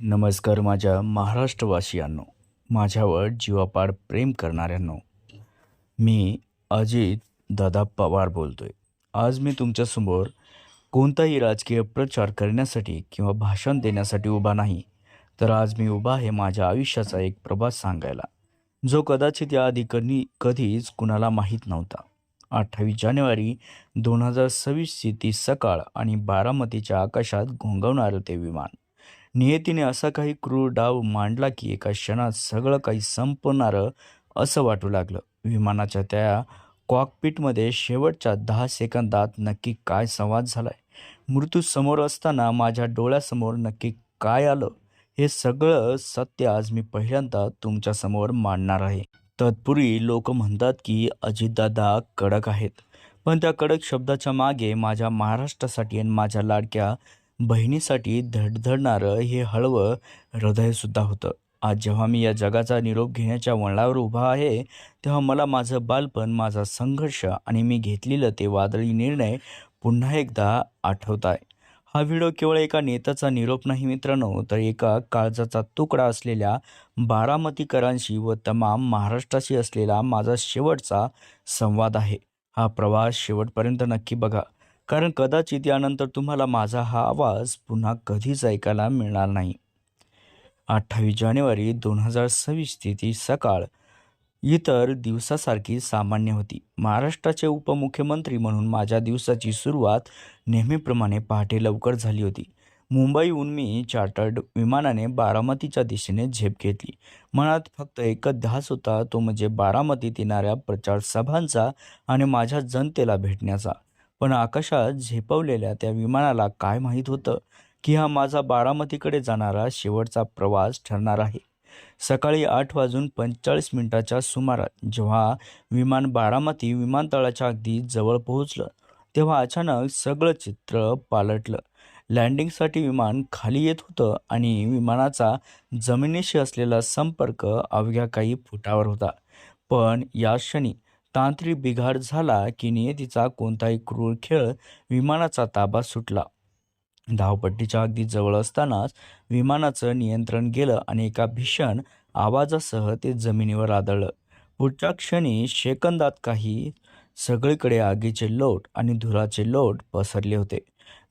नमस्कार माझ्या महाराष्ट्रवासियांनो माझ्यावर जीवापाड प्रेम करणाऱ्यांनो मी अजित दादा पवार बोलतो आहे आज मी तुमच्यासमोर कोणताही राजकीय प्रचार करण्यासाठी किंवा भाषण देण्यासाठी उभा नाही तर आज मी उभा आहे माझ्या आयुष्याचा एक प्रवास सांगायला जो कदाचित याआधी कधी कधीच कुणाला माहीत नव्हता. अठ्ठावीस जानेवारी दोन हजार सव्वीसची ती सकाळ आणि बारामतीच्या आकाशात घोंगवणारं ते विमान. नियतीने असा काही क्रूर डाव मांडला की एका क्षणात सगळं काही संपणारं असं वाटू लागलं. विमानाच्या त्या कॉकपिटमध्ये शेवटच्या दहा सेकंदात नक्की काय संवाद झालाय? मृत्यू समोर असताना माझ्या डोळ्यासमोर नक्की काय आलं? हे सगळं सत्य आज मी पहिल्यांदा तुमच्यासमोर मांडणार आहे. तत्पूर्वी लोक म्हणतात की अजितदादा कडक आहेत. पण त्या कडक शब्दाच्या मागे माझ्या महाराष्ट्रासाठी आणि माझ्या लाडक्या बहिणीसाठी धडधडणारं हे हळवं हृदयसुद्धा होतं. आज जेव्हा मी या जगाचा निरोप घेण्याच्या वळणावर उभा आहे तेव्हा मला माझं बालपण माझा संघर्ष आणि मी घेतलेलं ते वादळी निर्णय पुन्हा एकदा आठवत आहे. हा व्हिडिओ केवळ एका नेत्याचा निरोप नाही मित्रांनो तर एका काळजाचा तुकडा असलेल्या बारामतीकरांशी व तमाम महाराष्ट्राशी असलेला माझा शेवटचा संवाद आहे. हा प्रवास शेवटपर्यंत नक्की बघा. कारण कदाचित यानंतर तुम्हाला माझा हा आवाज पुन्हा कधीच ऐकायला मिळणार नाही. अठ्ठावीस जानेवारी दोन हजार सव्वीसची ती सकाळ. इतर दिवसासारखी सामान्य होती. महाराष्ट्राचे उपमुख्यमंत्री म्हणून माझ्या दिवसाची सुरुवात नेहमीप्रमाणे पहाटे लवकर झाली होती. मुंबईहून मी चार्टर्ड विमानाने बारामतीच्या दिशेने झेप घेतली. मनात फक्त एकच ध्यास होता तो म्हणजे बारामतीत येणाऱ्या प्रचार सभांचा आणि माझ्या जनतेला भेटण्याचा. पण आकाशात झेपवलेल्या त्या विमानाला काय माहीत होतं की हा माझा बारामतीकडे जाणारा शेवटचा प्रवास ठरणार आहे. सकाळी आठ वाजून पंचेचाळीस मिनिटाच्या सुमारात जेव्हा विमान बारामती विमानतळाच्या अगदी जवळ पोहोचलं तेव्हा अचानक सगळं चित्र पालटलं. लँडिंगसाठी विमान खाली येत होतं आणि विमानाचा जमिनीशी असलेला संपर्क अवघ्या काही फुटावर होता. पण या क्षणी तांत्रिक बिघाड झाला की नियतीचा कोणताही क्रूर खेळ विमानाचा ताबा सुटला. धावपट्टीच्या अगदी जवळ असतानाच विमानाचं नियंत्रण गेलं आणि एका भीषण आवाजासह ते जमिनीवर आदळलं. पुढच्या क्षणी शेकंदात काही सगळीकडे आगीचे लोट आणि धुराचे लोट पसरले होते.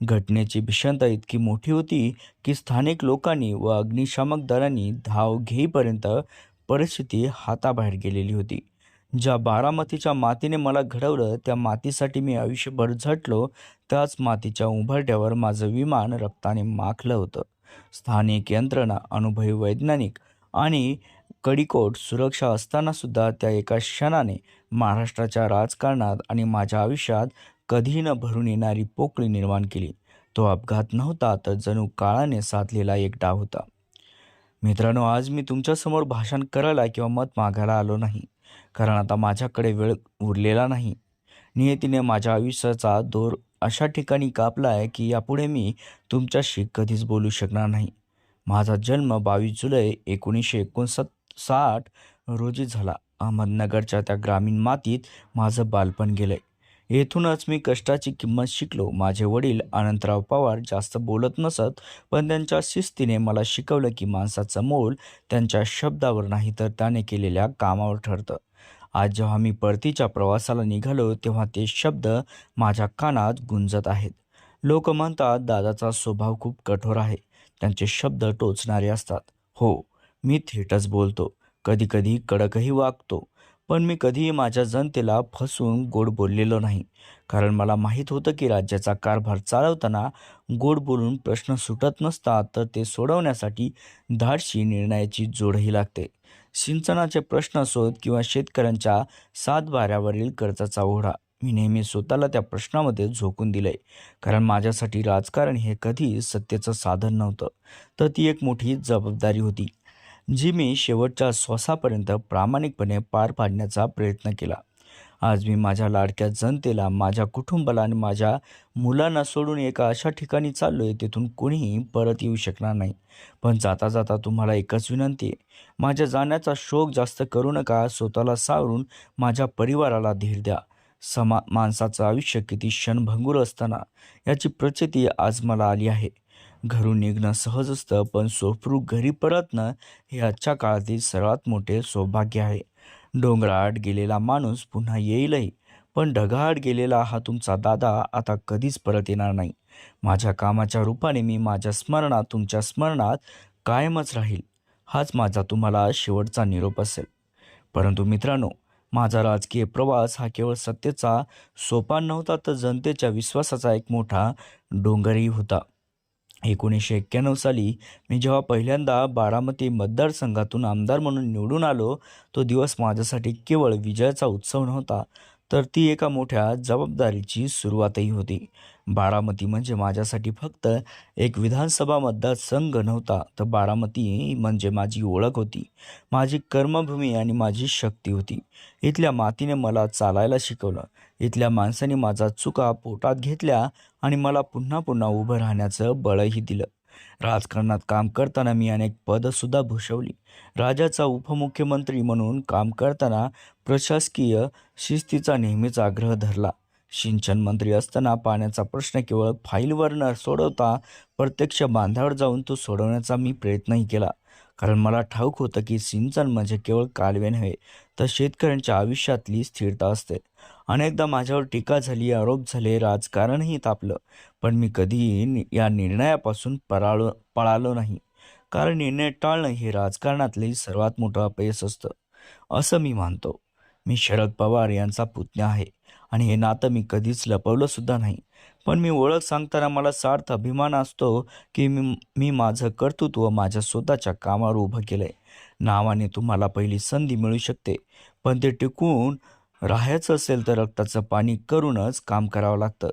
घटनेची भीषणता इतकी मोठी होती की स्थानिक लोकांनी व अग्निशामक दलांनी धाव घेईपर्यंत परिस्थिती हाताबाहेर गेलेली होती. ज्या बारामतीच्या मातीने मला घडवलं त्या मातीसाठी मी आयुष्यभर झटलो. त्याच मातीच्या उंबरठ्यावर माझं विमान रक्ताने माखलं होतं. स्थानिक यंत्रणा अनुभवी वैज्ञानिक आणि कडीकोट सुरक्षा असताना सुद्धा त्या एका क्षणाने महाराष्ट्राच्या राजकारणात आणि माझ्या आयुष्यात कधी न भरून येणारी पोकळी निर्माण केली. तो अपघात नव्हता तर जणू काळाने साधलेला एक डाव होता. मित्रांनो आज मी तुमच्यासमोर भाषण करायला किंवा मत मागायला आलो नाही. कारण आता माझ्याकडे वेळ उरलेला नाही. नियतीने माझ्या आयुष्याचा दोर अशा ठिकाणी कापला आहे की यापुढे मी तुमच्याशी कधीच बोलू शकणार नाही. माझा जन्म बावीस जुलै एकोणीसशे एकोणसत् साठ रोजी झाला. अहमदनगरच्या त्या ग्रामीण मातीत माझं बालपण गेलंय. येथूनच मी कष्टाची किंमत शिकलो. माझे वडील अनंतराव पवार जास्त बोलत नसत पण त्यांच्या शिस्तीने मला शिकवलं की माणसाचं मोल त्यांच्या शब्दावर नाही तर त्याने केलेल्या कामावर ठरतं. आज जेव्हा मी परतीच्या प्रवासाला निघालो तेव्हा ते शब्द माझ्या कानात गुंजत आहेत. लोक म्हणतात दादाचा स्वभाव खूप कठोर आहे. त्यांचे शब्द टोचणारे असतात. हो मी थेटच बोलतो. कधीकधी कडकही वागतो. पण मी कधीही माझ्या जनतेला फसवून गोड बोललेलो नाही. कारण मला माहीत होतं की राज्याचा कारभार चालवताना गोड बोलून प्रश्न सुटत नसतात तर ते सोडवण्यासाठी धाडशी निर्णयाची जोडही लागते. सिंचनाचे प्रश्न असोत किंवा शेतकऱ्यांच्या सातबाऱ्यावरील कर्जाचा ओढा मी नेहमी स्वतःला त्या प्रश्नामध्ये झोकून दिलंय कारण माझ्यासाठी राजकारण हे कधी सत्तेचं साधन नव्हतं. तर ती एक मोठी जबाबदारी होती. जी मी शेवटच्या श्वासापर्यंत प्रामाणिकपणे पार पाडण्याचा प्रयत्न केला. आज मी माझ्या लाडक्या जनतेला माझ्या कुटुंबाला आणि माझ्या मुलांना सोडून एका अशा ठिकाणी चाललो आहे तिथून कोणीही परत येऊ शकणार नाही. पण जाता जाता तुम्हाला एकच विनंती आहे. माझ्या जाण्याचा शोक जास्त करू नका. स्वतःला सावरून माझ्या परिवाराला धीर द्या. समा माणसाचं आयुष्य किती क्षणभंगूर असताना याची प्रचिती आज मला आली आहे. घरून निघणं सहज असतं पण सुखरूप घरी परतणं हे आजच्या काळातील सर्वात मोठे सौभाग्य आहे. डोंगराआड गेलेला माणूस पुन्हा येईलही पण ढगाआड गेलेला हा तुमचा दादा आता कधीच परत येणार नाही. माझ्या कामाच्या रूपाने मी माझ्या स्मरणात तुमच्या स्मरणात कायमच राहील. हाच माझा तुम्हाला शेवटचा निरोप असेल. परंतु मित्रांनो माझा राजकीय प्रवास हा केवळ सत्तेचा सोपान नव्हता तर जनतेच्या विश्वासाचा एक मोठा डोंगरही होता. एकोणीसशे एक्क्याण्णव साली मी जेव्हा पहिल्यांदा बारामती मतदारसंघातून आमदार म्हणून निवडून आलो तो दिवस माझ्यासाठी केवळ विजयाचा उत्सव नव्हता तर ती एका मोठ्या जबाबदारीची सुरुवातही होती. बारामती म्हणजे माझ्यासाठी फक्त एक विधानसभा मतदारसंघ नव्हता तर बारामती म्हणजे माझी ओळख होती माझी कर्मभूमी आणि माझी शक्ती होती. इथल्या मातीने मला चालायला शिकवलं इथल्या माणसाने माझा चुका पोटात घेतल्या आणि मला पुन्हा पुन्हा उभं राहण्याचं बळही दिलं. राजकारणात काम करताना मी अनेक पदंसुद्धा भूषवली. राज्याचा उपमुख्यमंत्री म्हणून काम करताना प्रशासकीय शिस्तीचा नेहमीच आग्रह धरला. सिंचन मंत्री असताना पाण्याचा प्रश्न केवळ फाईलवर न सोडवता प्रत्यक्ष बांधावर जाऊन तो सोडवण्याचा मी प्रयत्नही केला. कारण मला ठाऊक होतं की सिंचन म्हणजे केवळ कालवे नव्हे तर शेतकऱ्यांच्या आयुष्यातली स्थिरता असते. अनेकदा माझ्यावर टीका झाली आरोप झाले राजकारणही तापलं पण मी कधीही नि- या निर्णयापासून पराळो पळालो नाही. कारण निर्णय टाळणं हे राजकारणातले सर्वात मोठं अपयश असतं असं मी मानतो. मी शरद पवार यांचा पुतण्या आहे. आणि हे नातं मी कधीच लपवलं सुद्धा नाही. पण मी ओळख सांगताना मला सार्थ अभिमान असतो की मी मी माझं कर्तृत्व माझ्या स्वतःच्या कामावर उभं केलंय. नावाने तुम्हाला पहिली संधी मिळू शकते. पण ते टिकून राहायचं असेल तर रक्ताचं पाणी करूनच काम करावं लागतं.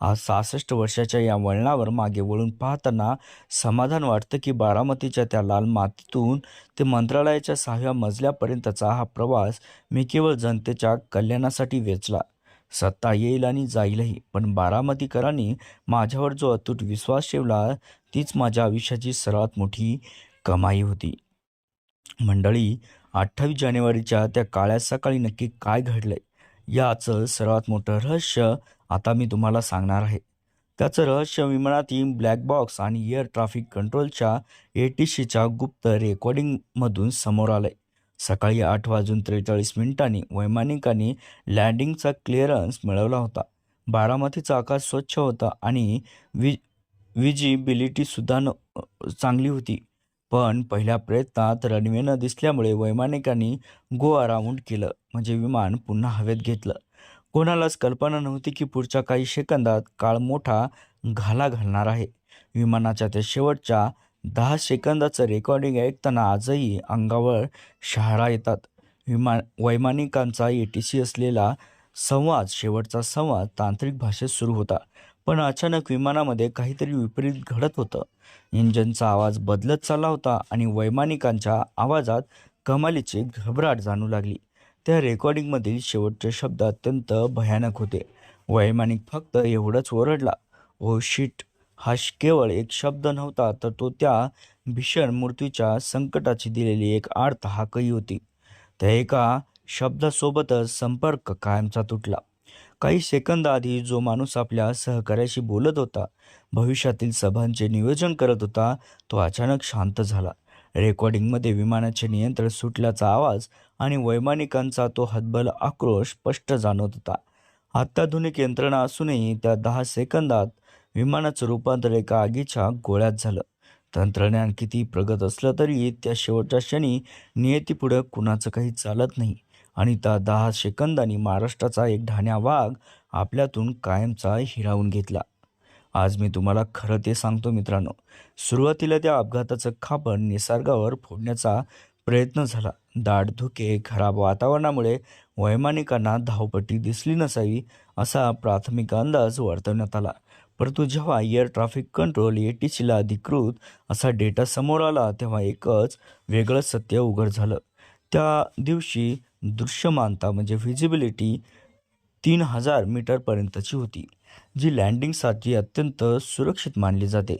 आज सहासष्ट वर्षाच्या या वळणावर मागे वळून पाहताना समाधान वाटतं की बारामतीच्या त्या लाल मातीतून ते मंत्रालयाच्या सहाव्या मजल्यापर्यंतचा हा प्रवास मी केवळ जनतेच्या कल्याणासाठी वेचला. सत्ता येईल आणि जाईलही पण बारामतीकरांनी माझ्यावर जो अतूट विश्वास ठेवला तीच माझ्या आयुष्याची सर्वात मोठी कमाई होती. मंडळी अठ्ठावीस जानेवारीच्या त्या काळ्या सकाळी नक्की काय घडलंय? याचं सर्वात मोठं रहस्य आता मी तुम्हाला सांगणार आहे. त्याचं रहस्य विमानातील ब्लॅक बॉक्स आणि एअर ट्रॅफिक कंट्रोलच्या ए टी सीच्या गुप्त रेकॉर्डिंगमधून समोर आलंय. सकाळी आठ वाजून त्रेचाळीस मिनिटांनी वैमानिकांनी लँडिंगचा क्लिअरन्स मिळवला होता. बारामतीचा आकाश स्वच्छ होता आणि वि विजिबिलिटीसुद्धा न चांगली होती. पण पहिल्या प्रयत्नात रनवे न दिसल्यामुळे वैमानिकांनी गो राऊंड केलं. म्हणजे विमान पुन्हा हवेत घेतलं. कोणालाच कल्पना नव्हती की पुढच्या काही सेकंदात काळ मोठा घाला घालणार आहे. विमानाच्या त्या शेवटच्या दहा सेकंदाचं रेकॉर्डिंग ऐकताना आजही अंगावर शहारा येतात. विमान वैमानिकांचा ए टी सी असलेला संवाद शेवटचा संवाद तांत्रिक भाषेत सुरू होता. पण अचानक विमानामध्ये काहीतरी विपरीत घडत होतं. इंजनचा आवाज बदलत चालला होता आणि वैमानिकांच्या आवाजात कमालीची घबराट जाणू लागली. त्या रेकॉर्डिंगमधील शेवटचे शब्द अत्यंत भयानक होते. वैमानिक फक्त एवढंच ओरडला ओ शिट हा केवळ एक शब्द नव्हता तर तो त्या भीषण मृत्यूच्या संकटाची दिलेली एक आर्त तहाकही होती. त्या एका शब्दासोबतच संपर्क कायमचा तुटला. काही सेकंद आधी जो माणूस आपल्या सहकार्याशी बोलत होता भविष्यातील सभांचे नियोजन करत होता तो अचानक शांत झाला. रेकॉर्डिंगमध्ये विमानाचे नियंत्रण सुटल्याचा आवाज आणि वैमानिकांचा तो हतबल आक्रोश स्पष्ट जाणवत होता. अत्याधुनिक यंत्रणा असूनही त्या दहा सेकंदात विमानाचं रूपांतर एका आगीच्या गोळ्यात झालं. तंत्रज्ञान किती प्रगत असलं तरी त्या शेवटच्या क्षणी नियतीपुढं कुणाचं काही चालत नाही आणि त्या दहा सेकंदांनी महाराष्ट्राचा एक ढाण्या वाघ आपल्यातून कायमचा हिरावून घेतला. आज मी तुम्हाला खरं ते सांगतो मित्रांनो सुरुवातीला त्या अपघाताचं खापर निसर्गावर फोडण्याचा प्रयत्न झाला. दाट धुके खराब वातावरणामुळे वैमानिकांना धावपट्टी दिसली नसावी असा प्राथमिक अंदाज वर्तवण्यात आला. परंतु जेव्हा air traffic control A T सीला अधिकृत असा डेटा समोर आला तेव्हा एकच वेगळं सत्य उघड झालं. त्या दिवशी दृश्यमानता म्हणजे व्हिजिबिलिटी तीन हजार मीटरपर्यंतची होती जी लँडिंगसाठी अत्यंत सुरक्षित मानली जाते.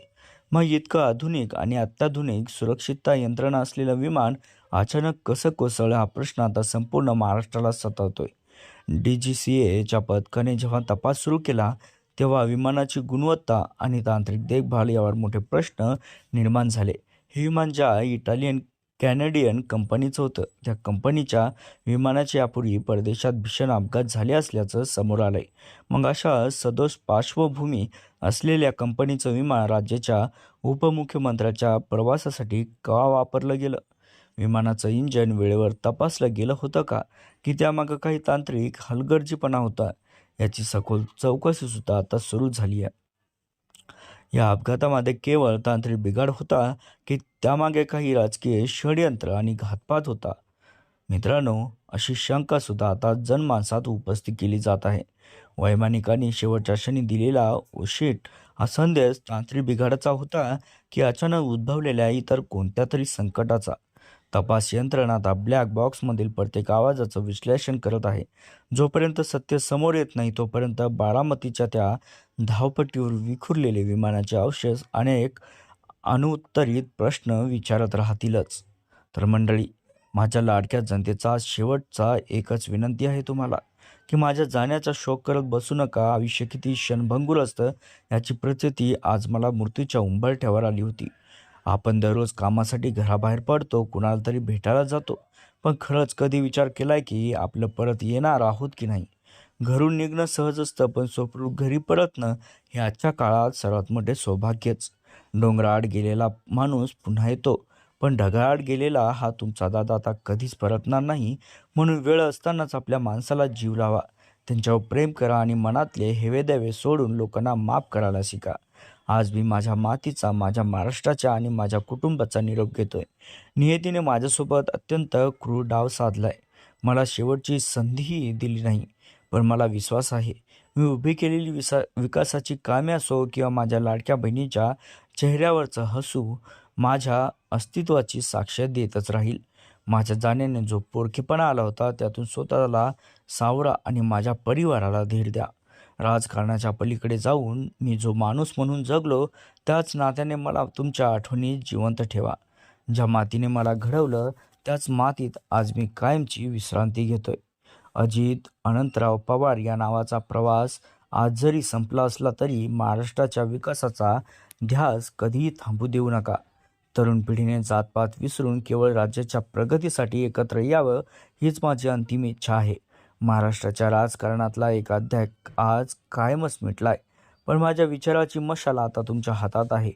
मग इतकं आधुनिक आणि अत्याधुनिक सुरक्षितता यंत्रणा असलेलं विमान अचानक कसं कोसळलं हा प्रश्न आता संपूर्ण महाराष्ट्राला सतावतोय डी जी सी एच्या पथकाने जेव्हा तपास सुरू केला तेव्हा विमानाची गुणवत्ता आणि तांत्रिक देखभाल यावर मोठे प्रश्न निर्माण झाले. हे विमान ज्या इटालियन कॅनेडियन कंपनीचं होतं त्या कंपनीच्या विमानाच्या यापूर्वी परदेशात भीषण अपघात झाले असल्याचं समोर आलंय. मग अशा सदोष पार्श्वभूमी असलेल्या कंपनीचं विमान राज्याच्या उपमुख्यमंत्र्याच्या प्रवासासाठी का वापरलं गेलं? विमानाचं इंजन वेळेवर तपासलं गेलं होतं का? की त्यामागं काही तांत्रिक हलगर्जीपणा होता? याची सखोल चौकशीसुद्धा आता सुरू झाली आहे या अपघातामध्ये केवळ तांत्रिक बिघाड होता की त्यामागे काही राजकीय षडयंत्र आणि घातपात होता. मित्रांनो अशी शंकासुद्धा आता जनमानसात उपस्थित केली जात आहे. वैमानिकांनी शेवटच्या क्षणी दिलेला ओशेट हा संदेश तांत्रिक बिघाडाचा होता की अचानक उद्भवलेल्या इतर कोणत्या तरी संकटाचा. तपास यंत्रणा आता ब्लॅक बॉक्समधील प्रत्येक आवाजाचं विश्लेषण करत आहे. जोपर्यंत सत्य समोर येत नाही तोपर्यंत बारामतीच्या त्या धावपट्टीवर विखुरलेले विमानाचे अवशेष अनेक अनुत्तरित प्रश्न विचारत राहतीलच. तर मंडळी माझ्या लाडक्या जनतेचा शेवटचा एकच विनंती आहे तुम्हाला की माझ्या जाण्याचा शोक करत बसू नका. आयुष्य किती क्षणभंगूर असतं याची प्रचिती आज मला मृत्यूच्या उंबरठ्यावर आली होती. आपण दररोज कामासाठी घराबाहेर पडतो कुणाला तरी भेटायला जातो. पण खरंच कधी विचार केलाय की आपलं परत येणार आहोत की नाही? घरून निघणं सहज असतं पण सुखरूप घरी परतणं हे आजच्या काळात सर्वात मोठे सौभाग्यच. डोंगराआड गेलेला माणूस पुन्हा येतो पण ढगाआड गेलेला हा तुमचा दादा आता कधीच परतणार नाही. म्हणून वेळ असतानाच आपल्या माणसाला जीव लावा. त्यांच्यावर प्रेम करा आणि मनातले हेवे देवे सोडून लोकांना माफ करायला शिका. आज मी माझ्या मातीचा माझ्या महाराष्ट्राच्या आणि माझ्या कुटुंबाचा निरोप घेतोय. नियतीने माझ्यासोबत अत्यंत क्रूर डाव साधलाय. मला शेवटची संधीही दिली नाही पण मला विश्वास आहे. मी उभी केलेली विसा विकासाची कामे असो किंवा माझ्या लाडक्या बहिणीच्या चेहऱ्यावरचं हसू माझ्या अस्तित्वाची साक्ष देतच राहील. माझ्या जाण्याने जो पोरखेपणा आला होता त्यातून स्वतःला सावरा आणि माझ्या परिवाराला धीर द्या. राजकारणाच्या पलीकडे जाऊन मी जो माणूस म्हणून जगलो त्याच नात्याने मला तुमच्या आठवणी जिवंत ठेवा. ज्या मातीने मला घडवलं त्याच मातीत आज मी कायमची विश्रांती घेतोय. अजित अनंतराव पवार या नावाचा प्रवास आज जरी संपला असला तरी महाराष्ट्राच्या विकासाचा ध्यास कधीही थांबू देऊ नका. तरुण पिढीने जातपात विसरून केवळ राज्याच्या प्रगतीसाठी एकत्र यावं हीच माझी अंतिम इच्छा आहे. महाराष्ट्राच्या राजकारणातला एक अध्याय आज कायमच मिटलाय. पण माझ्या विचाराची मशाला आता तुमच्या हातात आहे.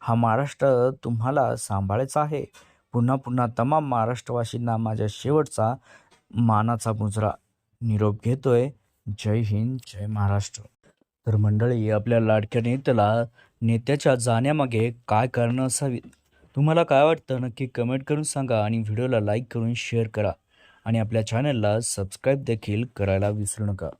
हा महाराष्ट्र तुम्हाला सांभाळायचा आहे. पुन्हा पुन्हा तमाम महाराष्ट्रवासींना माझ्या शेवटचा मानाचा मुजरा निरोप घेतोय. जय हिंद जय महाराष्ट्र. तर मंडळी आपल्या लाडक्या नेत्याला नेत्याच्या जाण्यामागे काय कारणं असावीत तुम्हाला काय वाटतं? नक्की कमेंट करून सांगा आणि व्हिडिओला लाईक करून शेअर करा. आणि आपल्या चॅनलला सबस्क्राईब देखील करायला विसरू नका.